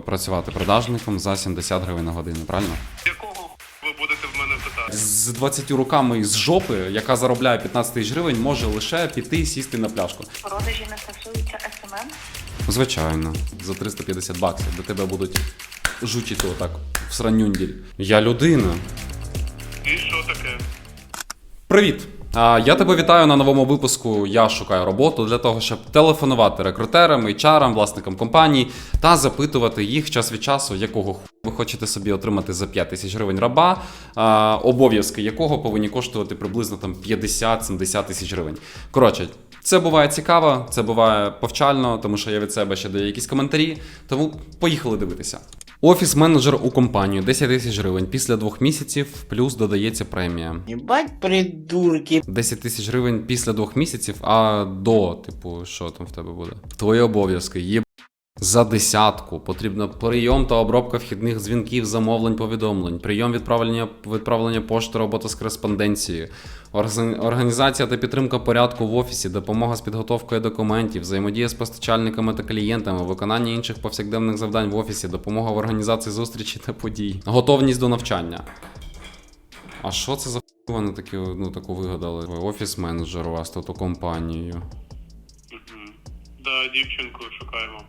працювати продажником за 70 гривень на годину, правильно? Якого ви будете в мене питати? З 20 руками з жопи, яка заробляє 15 тисяч гривень, може лише піти і сісти на пляшку. Продажі не стосуються СММ. Звичайно, за 350 баксів до тебе будуть жучити отак в сранюнділь. Я людина. І що таке? Привіт! Я тебе вітаю на новому випуску. Я шукаю роботу для того, щоб телефонувати рекрутерам, HR, власникам компаній та запитувати їх час від часу, якого ви хочете собі отримати за 5 тисяч гривень раба, обов'язки якого повинні коштувати приблизно там 50-70 тисяч гривень. Коротше, це буває цікаво, це буває повчально, тому що я від себе ще даю якісь коментарі. Тому поїхали дивитися. Офіс-менеджер у компанію 10 тисяч гривень після двох місяців, плюс додається премія. Єбать, придурки. 10 тисяч гривень після двох місяців, а до, типу, що там в тебе буде? Твої обов'язки є. За десятку потрібно прийом та обробка вхідних дзвінків, замовлень, повідомлень, прийом відправлення, відправлення пошти, робота з кореспонденцією, організація та підтримка порядку в офісі, допомога з підготовкою документів, взаємодія з постачальниками та клієнтами, виконання інших повсякденних завдань в офісі, допомога в організації зустрічі та подій, готовність до навчання. А що це за вони такі, ну, таку вигадали? Офіс-менеджер у вас тут у компанію. Да, дівчинку шукаємо.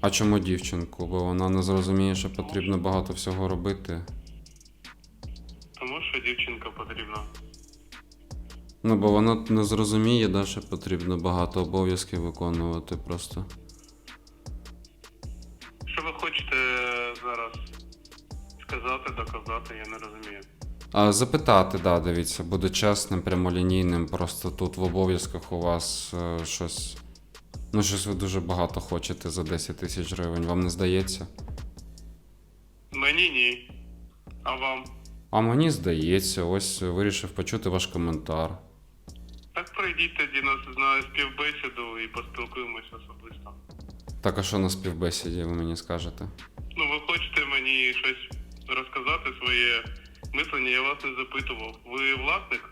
А чому дівчинку? Бо вона не зрозуміє, що потрібно багато всього робити. Тому що дівчинка потрібна. Ну, бо вона не зрозуміє, да, що потрібно багато обов'язків виконувати просто. Що ви хочете зараз сказати, доказати, я не розумію. А запитати, да, дивіться, буде чесним, прямолінійним. Просто тут в обов'язках у вас е, щось. Ну, щось ви дуже багато хочете за 10 тисяч гривень, вам не здається? Мені ні. А вам? А мені здається, ось вирішив почути ваш коментар. Так прийдіть тоді на, на співбесіду і поспілкуємось особисто. Так, а що на співбесіді ви мені скажете? Ну, ви хочете мені щось розказати своє мислення, я вас не запитував. Ви власник?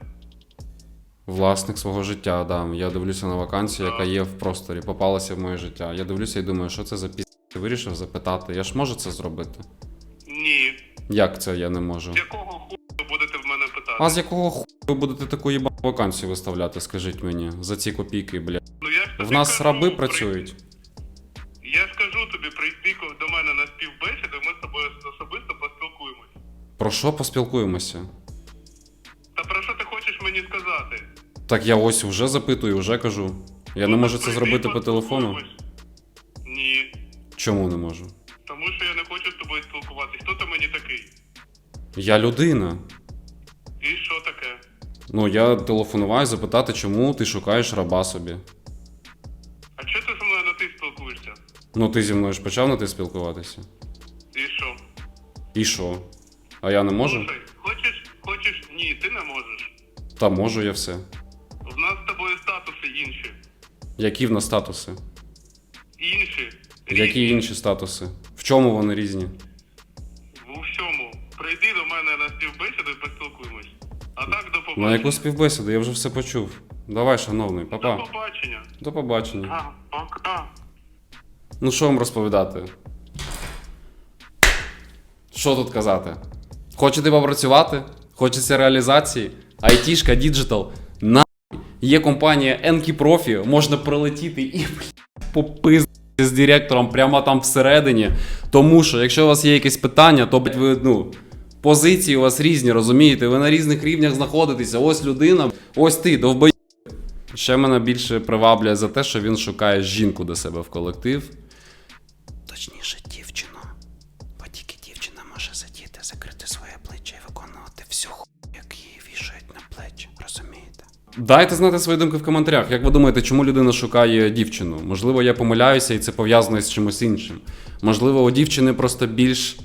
Власник свого життя, да. Я дивлюся на вакансію, яка є в просторі, попалася в моє життя. Я дивлюся і думаю, що це за пі... Вирішив запитати. Я ж можу це зробити? Ні. Як це я не можу? З якого ху ви будете в мене питати? А з якого ху ви будете таку їбану вакансію виставляти, скажіть мені, за ці копійки, бля. Ну, я ж тобі В нас кажу, раби при- працюють. Я ж кажу тобі, прийди до мене на співбесіду, ми з тобою особисто поспілкуємось. Про що поспілкуємося? Так я ось вже запитую, вже кажу. Я не можу це зробити по телефону. Ні. Чому не можу? Тому що я не хочу з тобою спілкуватись. Хто ти мені такий? Я людина. І що таке? Ну, я телефонуваю запитати, чому ти шукаєш раба собі. А чого ти зі мною на ти спілкуєшся? Ну, ти зі мною ж почав на ти спілкуватися. І що? І що? А я не можу? Слухай, хочеш, хочеш, ні, ти не можеш. Та можу я все. Які в нас статуси? Інші. Які інші статуси? В чому вони різні? У всьому. Прийди до мене на співбесіду і поспілкуємось. А так до побачення. На яку співбесіду? Я вже все почув. Давай, шановний, До папа. побачення. До побачення. А, пока. Ну що вам розповідати? Що тут казати? Хочете попрацювати? Хочеться реалізації? Айтішка, діджитал. Є компанія Enki Profi, можна прилетіти і попиздити з директором прямо там всередині. Тому що, якщо у вас є якесь питання, то ви, ну. Позиції у вас різні, розумієте? Ви на різних рівнях знаходитеся. Ось людина, ось ти, довбой. Ще мене більше приваблює за те, що він шукає жінку до себе в колектив. Точніше, дівчину. Дайте знати свої думки в коментарях. Як ви думаєте, чому людина шукає дівчину? Можливо, я помиляюся і це пов'язано з чимось іншим. Можливо, у дівчини просто більш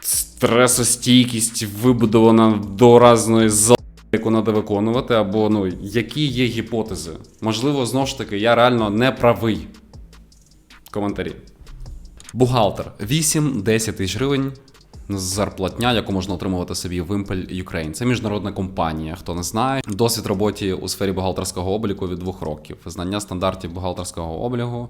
стресостійкість вибудована до разної з яку треба виконувати, або ну, які є гіпотези. Можливо, знову ж таки, я реально не правий. Коментарі. Бухгалтер 8-10 тисяч гривень зарплатня, яку можна отримувати собі в Impel Ukraine. Це міжнародна компанія. Хто не знає, досвід роботі у сфері бухгалтерського обліку від двох років, знання стандартів бухгалтерського облігу.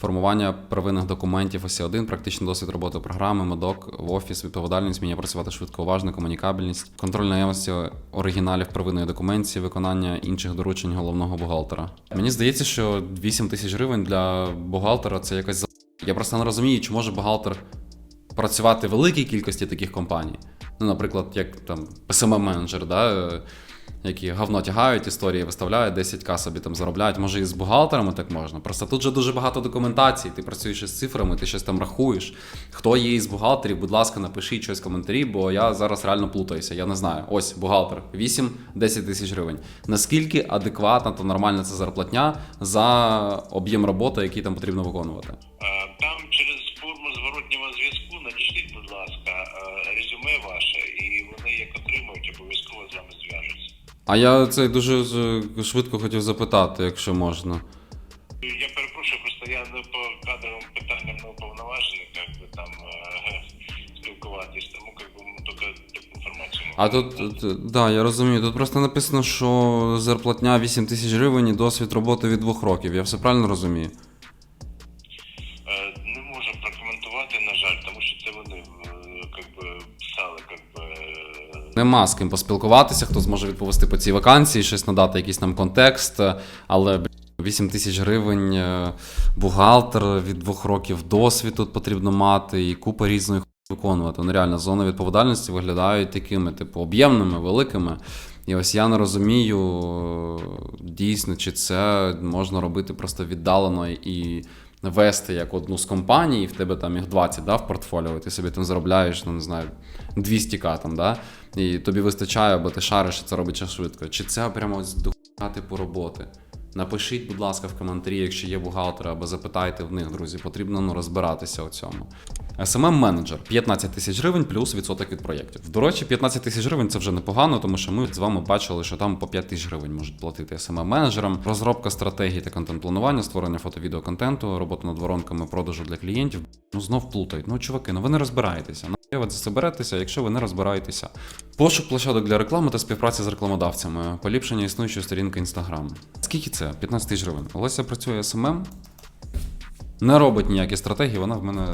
Формування первинних документів осі 1 практичний досвід роботи програми, медок в офіс, відповідальність, вміння працювати швидко, уважно, комунікабельність, контроль наявності оригіналів первинної документації, виконання інших доручень головного бухгалтера. Мені здається, що 8 тисяч гривень для бухгалтера це якась. Я просто не розумію, чи може бухгалтер працювати в великій кількості таких компаній. Ну, наприклад, як там SMM-менеджер, да, е, які говно тягають історії, виставляють 10к собі там заробляють. Може, і з бухгалтерами так можна. Просто тут же дуже багато документацій, ти працюєш із цифрами, ти щось там рахуєш. Хто є із бухгалтерів, будь ласка, напишіть щось в коментарі, бо я зараз реально плутаюся. Я не знаю. Ось бухгалтер 8-10 тисяч гривень. Наскільки адекватна та нормальна це зарплатня за об'єм роботи, який там потрібно виконувати? Е, Там А я це дуже з- швидко хотів запитати, якщо можна. Я перепрошую, просто я не по кадровим питанням не уповноважений, як би там е, спілкуватись, тому як би тільки таку інформацію. А тут, тут- да, я розумію. Тут просто написано, що зарплатня 8 тисяч гривень і досвід роботи від двох років. Я все правильно розумію? Е, Не можу прокоментувати, на жаль, тому що це вони е, як би, писали, як би, е, Нема з ким поспілкуватися, хто зможе відповісти по цій вакансії, щось надати якийсь нам контекст. Але 8 тисяч гривень, е, бухгалтер від двох років досвід тут потрібно мати, і купа різної виконувати. Ну, реально, зони відповідальності виглядають такими, типу, об'ємними, великими. І ось я не розумію е, дійсно, чи це можна робити просто віддалено і вести як одну з компаній, і в тебе там їх 20 да, в портфоліо, і ти собі там заробляєш, ну не знаю, 200к там, да? і тобі вистачає, бо ти шариш, і це робиться швидко. Чи це прямо з типу роботи? Напишіть, будь ласка, в коментарі, якщо є бухгалтери, або запитайте в них, друзі. Потрібно ну, розбиратися у цьому. Smm менеджер 15 тисяч гривень плюс відсоток від проєктів. До речі, 15 тисяч гривень це вже непогано, тому що ми з вами бачили, що там по 5 тисяч гривень можуть платити smm менеджерам Розробка стратегії та контент-планування, створення фото-відео-контенту, робота над воронками продажу для клієнтів. Ну знов плутають. Ну, чуваки, ну ви не розбираєтеся. Ну, ви це беретеся, якщо ви не розбираєтеся. Пошук площадок для реклами та співпраця з рекламодавцями, поліпшення існуючої сторінки Instagram. Скільки це? 15 тисяч гривень. Олеся працює SMM, не робить ніякі стратегії, вона в мене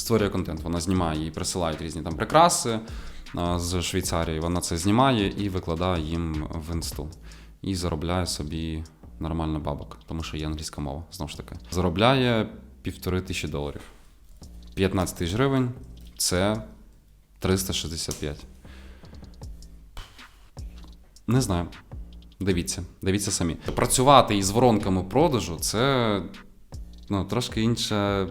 створює контент. Вона знімає і присилають різні там прикраси з Швейцарії. Вона це знімає і викладає їм в інсту. І заробляє собі нормально бабок, тому що є англійська мова, знову ж таки. Заробляє півтори тисячі доларів. 15 тисяч гривень це 365. Не знаю. Дивіться, дивіться самі. Працювати із воронками продажу це ну, трошки інша,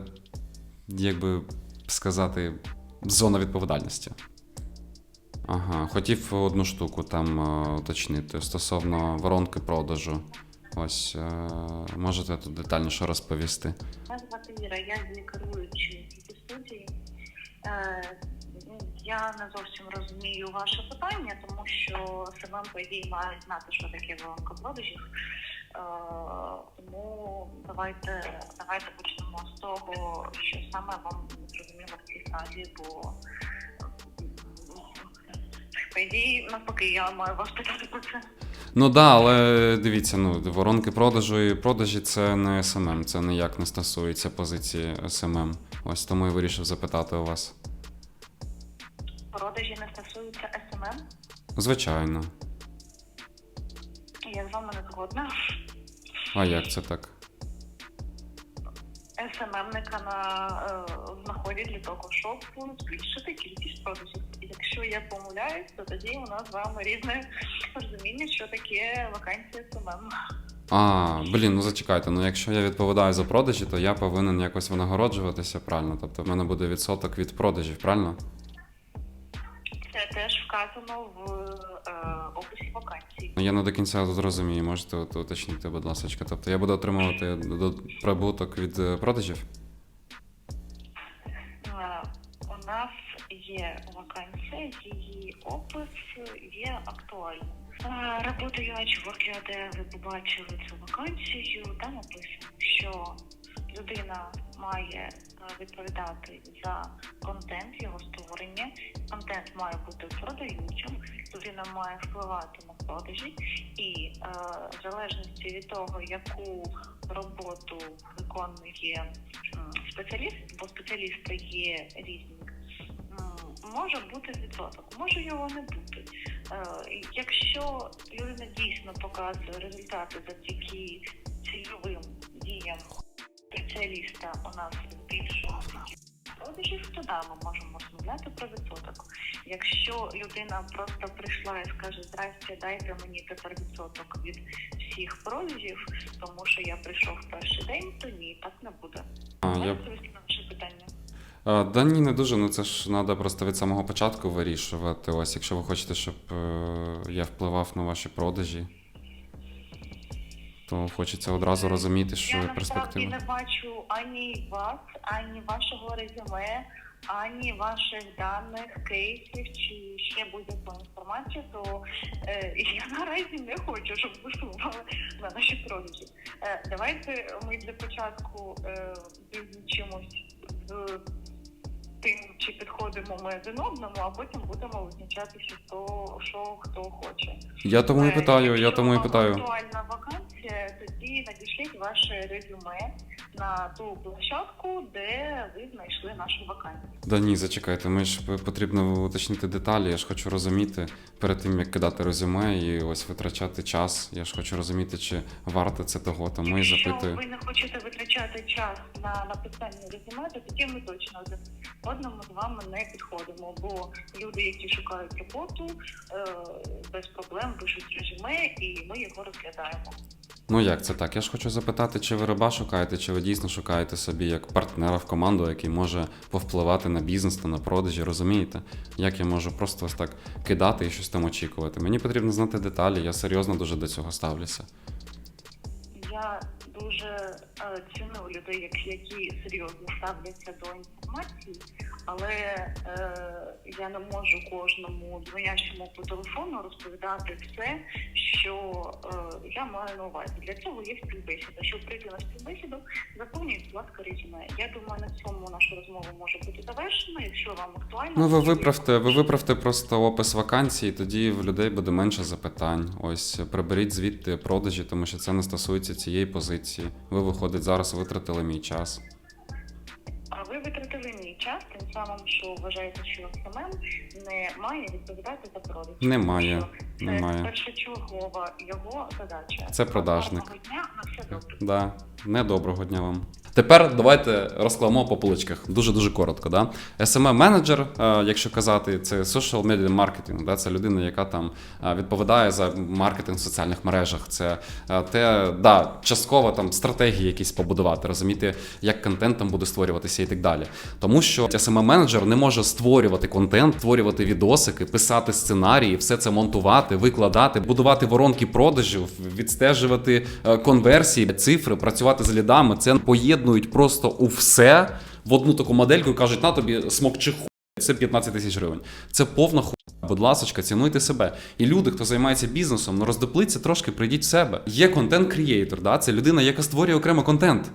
як би сказати, зона відповідальності. Ага, хотів одну штуку там е, уточнити стосовно воронки продажу. Ось е, можете тут детальніше розповісти. Мене звати Віра, я керуючий цієї студії. Е, Я не зовсім розумію ваше питання, тому що СММ, по ідеї, має знати, що таке воронка продажів. Тому давайте, давайте почнемо з того, що саме вам зрозуміло в цій фразі, бо по ідеї, навпаки, я маю вас питати про це. Ну да, але дивіться, ну воронки продажу і продажі це не SMM, це ніяк не стосується позиції SMM. Ось тому я вирішив запитати у вас. Продажі не стосуються СММ. Звичайно. Я з вами не згодна. А як це так? СММника на е, знаходять для того, щоб збільшити кількість продажів. Якщо я помиляюсь, то тоді у нас з вами різне розуміння, що таке вакансія СММ. А, блін, ну зачекайте. Ну якщо я відповідаю за продажі, то я повинен якось винагороджуватися, правильно? Тобто в мене буде відсоток від продажів, правильно? Вказано в е, описі вакансії. Ну я не до кінця зрозумію, можете от уточнити, будь ласка. Тобто я буду отримувати до- прибуток від е, продажів? Е, У нас є вакансія, її опис є актуальним. Е, юнач Workia, де ви побачили цю вакансію, там написано, що людина має е, відповідати за контент, його створення. Контент має бути продаючим, людина має впливати на продажі, і е, в залежності від того, яку роботу виконує спеціаліст, бо спеціалісти є різні. Може бути відсоток, може його не бути. Е, Якщо людина дійсно показує результати завдяки цільовим діям спеціаліста у нас збільшується продажів, то да, ми можемо розмовляти про відсоток. Якщо людина просто прийшла і скаже, здрасте, дайте мені тепер відсоток від всіх продажів, тому що я прийшов в перший день, то ні, так не буде. А, я... питання. Да ні, не дуже. Ну це ж треба просто від самого початку вирішувати. Ось, якщо ви хочете, щоб е, я впливав на ваші продажі, то хочеться одразу розуміти, що я перспектива. не бачу ані вас, ані вашого резюме, ані ваших даних, кейсів чи ще будь-яку інформацію, то е, я наразі не хочу, щоб ви впливали на наші продажі. Е, давайте ми для початку е, визначимось з тим, чи підходимо ми один одному, а потім будемо визначатися, хто що хто хоче. Я тому і Е, питаю, я тому і питаю. актуальна вакансія, тоді надішліть ваше резюме на ту площадку, де ви знайшли нашу вакансію. Да ні, зачекайте, ми ж потрібно уточнити деталі. Я ж хочу розуміти перед тим, як кидати резюме і ось витрачати час. Я ж хочу розуміти, чи варто це того, тому і Якщо запитую. ви не хочете витрачати час на написання резюме, то тоді ми точно одному з вами не підходимо, бо люди, які шукають роботу, е, без проблем пишуть резюме, і ми його розглядаємо. Ну як це так? Я ж хочу запитати, чи ви раба шукаєте, чи ви дійсно шукаєте собі як партнера в команду, який може повпливати на бізнес та на продажі, розумієте? Як я можу просто ось так кидати і щось там очікувати? Мені потрібно знати деталі, я серйозно дуже до цього ставлюся. Я дуже е, ціную людей, як- які серйозно ставляться до інформації, але е, я не можу кожному дзвонящому по телефону розповідати все, що е, я маю на увазі. Для цього є співбесіда. Щоб прийти на співбесіду, заповнюйте, будь ласка, резюме. Я думаю, на цьому наша розмова може бути завершена. Якщо вам актуально, Ну, ви виправте, ви виправте просто опис вакансії, тоді в людей буде менше запитань. Ось приберіть звідти продажі, тому що це не стосується цієї позиції. Ви виходить зараз витратили мій час. Ви витратили мій час, тим самим, що вважаєте, що СММ не має відповідати за продаж. Немає, Це немає. першочергова його задача. Це продажник. Гарного дня, на все добре. Да, не доброго дня вам. Тепер давайте розкладемо по поличках. Дуже дуже коротко. Да? smm менеджер якщо казати, це social media marketing. Да? Це людина, яка там е, відповідає за маркетинг в соціальних мережах. Це е, те, да, частково там стратегії якісь побудувати, розуміти, як контент там буде створюватися і так далі. Тому що smm менеджер не може створювати контент, створювати відосики, писати сценарії, все це монтувати, викладати, будувати воронки продажів, відстежувати е, конверсії, цифри, працювати з лідами. Це поєднують просто у все в одну таку модельку і кажуть, на тобі смокчи хуй. Це 15 тисяч гривень. Це повна хуйня. Будь ласочка, цінуйте себе. І люди, хто займається бізнесом, ну роздоплиться трошки, прийдіть в себе. Є контент-крієйтор, да? це людина, яка створює окремо контент.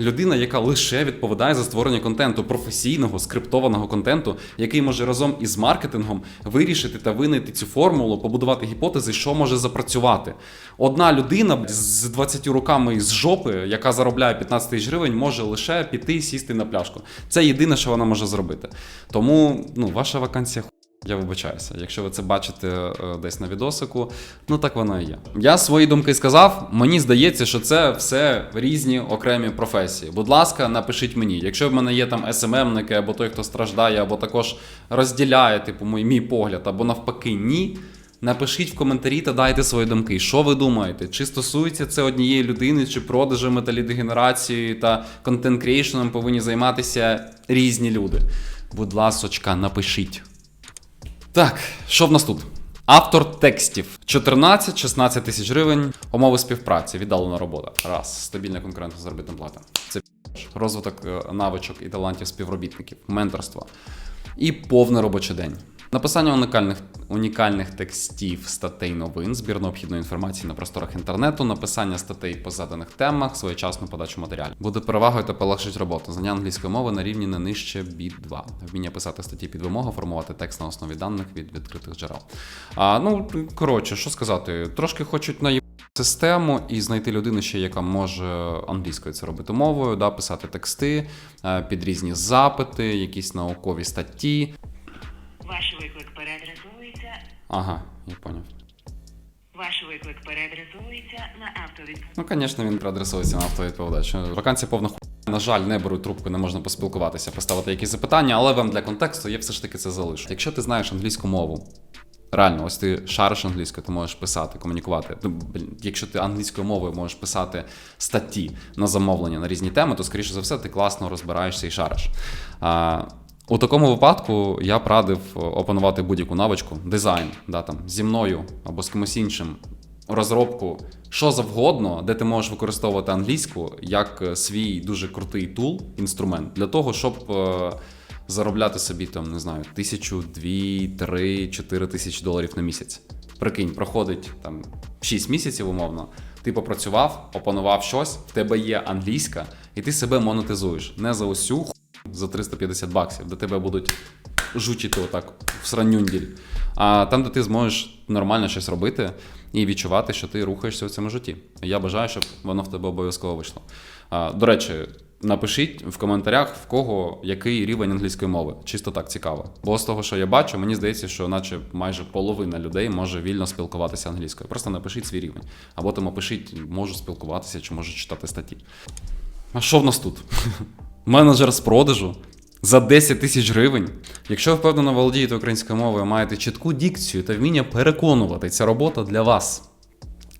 Людина, яка лише відповідає за створення контенту, професійного, скриптованого контенту, який може разом із маркетингом вирішити та винайти цю формулу, побудувати гіпотези, що може запрацювати. Одна людина з 20 руками з жопи, яка заробляє 15 тисяч гривень, може лише піти сісти на пляшку. Це єдине, що вона може зробити. Тому ну, ваша вакансія. Я вибачаюся, якщо ви це бачите е, десь на відосику, ну так воно і є. Я свої думки сказав. Мені здається, що це все різні окремі професії. Будь ласка, напишіть мені. Якщо в мене є там СММники, або той, хто страждає, або також розділяє, типу, мій, мій погляд, або навпаки, ні. Напишіть в коментарі та дайте свої думки. Що ви думаєте? Чи стосується це однієї людини, чи продажами та лідогенерацією та контент-крейшеном повинні займатися різні люди? Будь ласочка, напишіть. Так, що в нас тут? Автор текстів 14-16 тисяч гривень, умови співпраці, віддалена робота. Раз, стабільна конкурентна заробітна плата. Це розвиток е, навичок і талантів співробітників, менторство. І повний робочий день. Написання унікальних, унікальних текстів, статей новин, збір необхідної інформації на просторах інтернету, написання статей по заданих темах, своєчасну подачу матеріалів. Буде перевагою та полегшить роботу. Знання англійської мови на рівні не нижче біт 2. Вміння писати статті під вимогу, формувати текст на основі даних від відкритих джерел. А, ну, коротше, що сказати, трошки хочуть наїбати систему і знайти людину ще, яка може англійською це робити мовою, да, писати тексти е, під різні запити, якісь наукові статті. Ваш виклик переадресується. Ага, я поняв. Ваш виклик переадресується на автовід. Ну, звісно, він переадресується на автовідповідач. Вакансія повна ху... На жаль, не беруть трубку, не можна поспілкуватися, поставити якісь запитання, але вам для контексту я все ж таки це залишу. Якщо ти знаєш англійську мову, реально, ось ти шариш англійською, ти можеш писати, комунікувати. Ну, якщо ти англійською мовою можеш писати статті на замовлення на різні теми, то скоріше за все ти класно розбираєшся і шариш. У такому випадку я б радив опанувати будь-яку навичку, дизайн, да, там, зі мною або з кимось іншим, розробку, що завгодно, де ти можеш використовувати англійську як е, свій дуже крутий тул, інструмент для того, щоб е, заробляти собі там, не знаю, тисячу, дві, три, чотири тисячі доларів на місяць. Прикинь, проходить там 6 місяців, умовно. Ти попрацював, опанував щось, в тебе є англійська, і ти себе монетизуєш не за усю за 350 баксів, де тебе будуть жучити отак в сранюнділь. А там, де ти зможеш нормально щось робити і відчувати, що ти рухаєшся у цьому житті. Я бажаю, щоб воно в тебе обов'язково вийшло. А, до речі, напишіть в коментарях, в кого який рівень англійської мови. Чисто так цікаво. Бо з того, що я бачу, мені здається, що наче майже половина людей може вільно спілкуватися англійською. Просто напишіть свій рівень. Або там опишіть, можу спілкуватися чи можу читати статті. А що в нас тут? Менеджер з продажу за 10 тисяч гривень. Якщо впевнено володієте українською мовою, маєте чітку дикцію та вміння переконувати, ця робота для вас.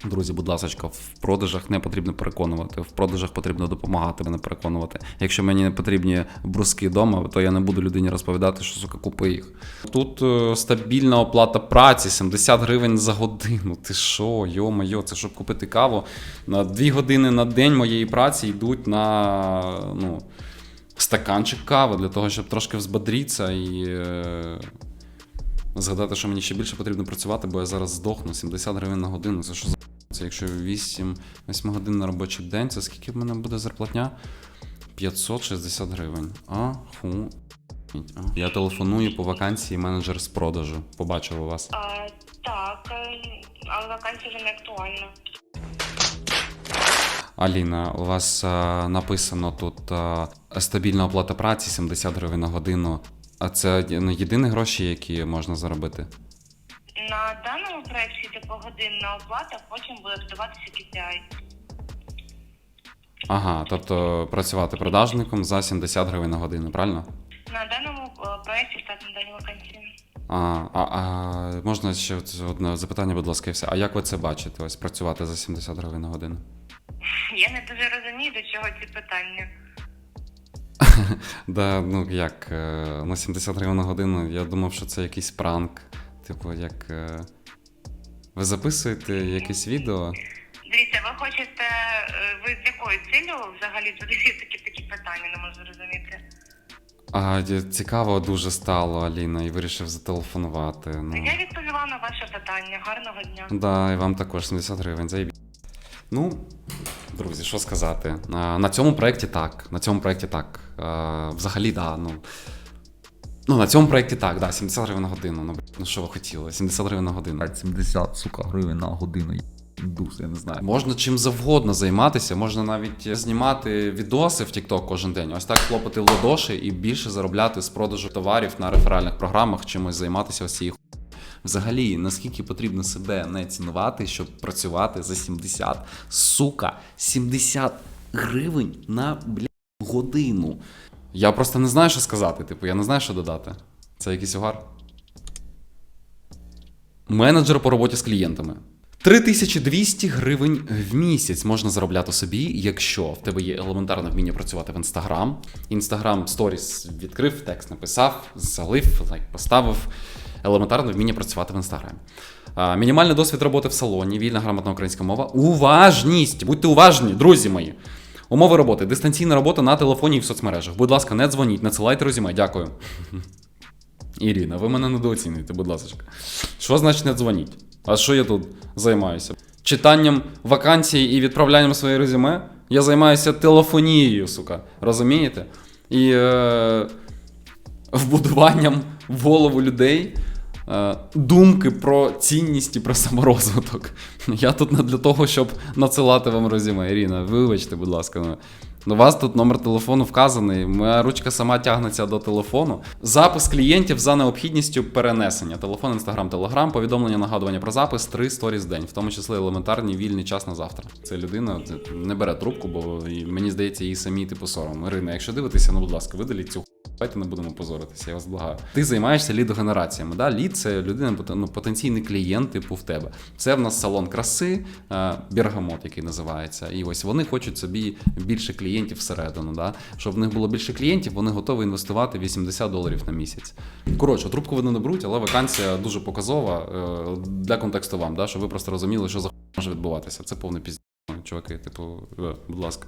Друзі, будь ласка, в продажах не потрібно переконувати. В продажах потрібно допомагати мене переконувати. Якщо мені не потрібні бруски вдома, то я не буду людині розповідати, що сука купи їх. Тут е, стабільна оплата праці, 70 гривень за годину. Ти що, йо-моє, це щоб купити каву. На 2 години на день моєї праці йдуть на ну, стаканчик кави для того, щоб трошки взбодритися і. Е, Згадати, що мені ще більше потрібно працювати, бо я зараз здохну 70 гривень на годину. Це що за це якщо 8, 8 годин на робочий день, це скільки в мене буде зарплатня? 560 гривень. Аху. Я телефоную по вакансії менеджер з продажу. Побачив у вас. А, так, е, але вакансія вже не актуальна. Аліна, у вас а, написано тут а, стабільна оплата праці 70 гривень на годину. А це ну, єдині гроші, які можна заробити. На даному проєкті це погодинна оплата, потім буде додаватися KPI. Ага, тобто працювати продажником за 70 гривень на годину, правильно? На даному е, проєкті штат на даній вакансії. А, а, а можна ще одне запитання, будь ласка, і все. А як ви це бачите? Ось працювати за 70 гривень на годину? Я не дуже розумію, до чого ці питання. Да, ну як, е, ну 70 гривень на годину, я думав, що це якийсь пранк. Типу, як. е, Ви записуєте якесь відео? Дивіться, ви хочете, е, ви з якою цілею взагалі задаєте такі такі питання, не можу зрозуміти. А цікаво дуже стало, Аліна, і вирішив зателефонувати. Ну. Я відповіла на ваше питання. Гарного дня. Да, і вам також 70 гривень, заєбі. Ну, друзі, що сказати. А, На цьому проєкті так. На цьому проєкті так. А, Взагалі, да, ну. Ну, на цьому проєкті так, да, 70 гривень на годину. Ну, ну що ви хотіли? 70 гривень на годину. 70, сука, гривень на годину. Дус, я не знаю. Можна чим завгодно займатися, можна навіть знімати відоси в TikTok кожен день. Ось так хлопати ладоші і більше заробляти з продажу товарів на реферальних програмах, чимось займатися ось цією Взагалі, наскільки потрібно себе не цінувати, щоб працювати за 70, сука, 70 гривень на бля, годину. Я просто не знаю, що сказати. Типу, я не знаю, що додати. Це якийсь угар. Менеджер по роботі з клієнтами. 3200 гривень в місяць можна заробляти собі, якщо в тебе є елементарне вміння працювати в Instagram. Instagram Stories відкрив, текст написав, залив, лайк поставив. Елементарне вміння працювати в. А, мінімальний досвід роботи в салоні, вільна грамотна українська мова. Уважність! Будьте уважні, друзі мої. Умови роботи: дистанційна робота на телефоні і в соцмережах. Будь ласка, не дзвоніть, надсилайте резюме. Дякую. Ірина, ви мене недооцінюєте, будь ласка. Що значить не дзвоніть? А що я тут займаюся? Читанням вакансій і відправлянням своєї резюме? Я займаюся телефонією, сука. Розумієте? І е, вбудуванням в голову людей е, думки про цінність і про саморозвиток. Я тут не для того, щоб надсилати вам резюме. Ірина, вибачте, будь ласка. Ну, у вас тут номер телефону вказаний, моя ручка сама тягнеться до телефону. Запис клієнтів за необхідністю перенесення. Телефон, інстаграм, телеграм, повідомлення, нагадування про запис, три сторіс в день, в тому числі елементарний вільний час на завтра. Це людина не бере трубку, бо мені здається, їй самі типу сором. Ірина, якщо дивитеся, ну будь ласка, видаліть цю Давайте не будемо позоритися, я вас благаю. Ти займаєшся лідогенераціями. Да? Лід це людина, ну, потенційний клієнт, типу в тебе. Це в нас салон краси, е, Бергамот, який називається. І ось вони хочуть собі більше клієнтів всередину. Да? Щоб в них було більше клієнтів, вони готові інвестувати 80 доларів на місяць. Коротше, трубку вони не беруть, але вакансія дуже показова е, для контексту вам, да? щоб ви просто розуміли, що за може відбуватися. Це повний пізні, Чуваки, типу, е, будь ласка.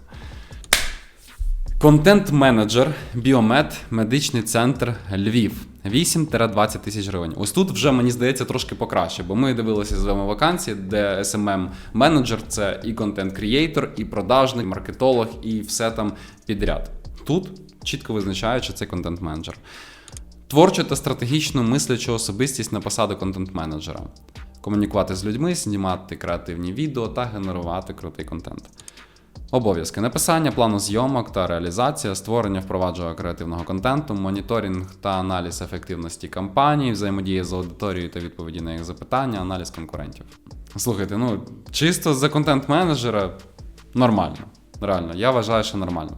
Контент-менеджер, біомед, медичний центр Львів. 8-20 тисяч гривень. Ось тут вже мені здається трошки покраще, бо ми дивилися з вами вакансії, де smm менеджер це і контент-крієйтор, і продажник, маркетолог, і все там підряд. Тут чітко визначає, що це контент-менеджер. Творча та стратегічно мисляча особистість на посаду контент-менеджера. Комунікувати з людьми, знімати креативні відео та генерувати крутий контент. Обов'язки написання плану зйомок та реалізація, створення впровадження креативного контенту, моніторинг та аналіз ефективності кампаній, взаємодія з аудиторією та відповіді на їх запитання, аналіз конкурентів. Слухайте, ну чисто за контент-менеджера нормально. Реально, я вважаю, що нормально.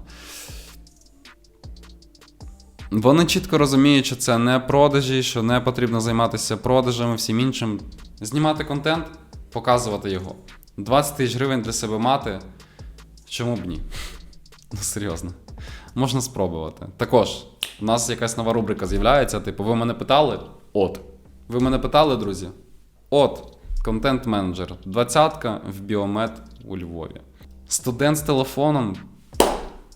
Вони чітко розуміють, що це не продажі, що не потрібно займатися продажами, всім іншим. Знімати контент, показувати його. 20 тисяч гривень для себе мати. Чому б ні? Ну, серйозно. Можна спробувати. Також, у нас якась нова рубрика з'являється. Типу, ви мене питали? От. Ви мене питали, друзі? От. Контент-менеджер. Двадцятка в біомед у Львові. Студент з телефоном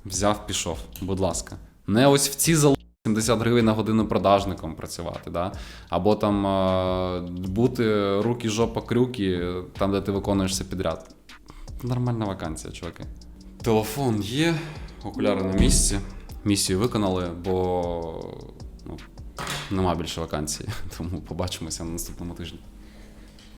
взяв, пішов. Будь ласка. Не ось в ці зал 70 гривень на годину продажником працювати, да? або там е, бути руки, жопа, крюки, там, де ти виконуєшся підряд. Нормальна вакансія, чуваки. Телефон є, окуляри на місці. Місію виконали, бо ну, нема більше вакансій. Тому побачимося на наступному тижні.